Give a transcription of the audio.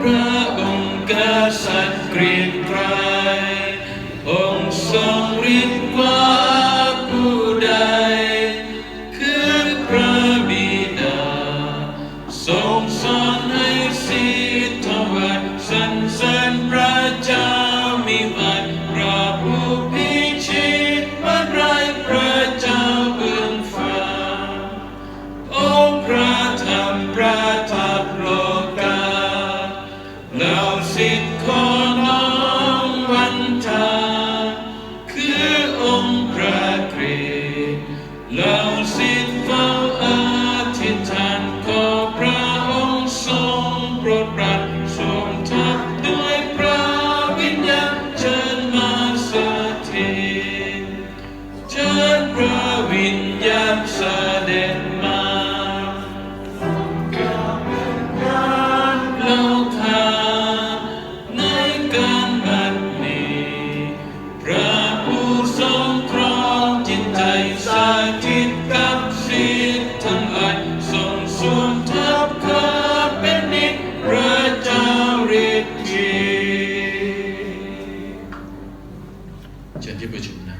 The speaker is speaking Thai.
พระองค์กษัตริย์เกรายองค์ทรงฤทธิ์ว่าผู้ใด คือพระบิดา ทรงสอนให้สิทธวัตสรรสริพระเจ้ามีวันพระผู้พิชิตมาไรพระเจ้าเบื้องฟ้า องค์พระธรรมพระธรรม รดรักส่งทักด้วยพระวิญญาเชิญมาสถิตเชิญพระวิญญาเสด็จมาโลกทางในการบัดนี้พระผู้ทรรองจิตใจสถิตกับสิทธิ์ทั้ เชิญที่ประชุมนะ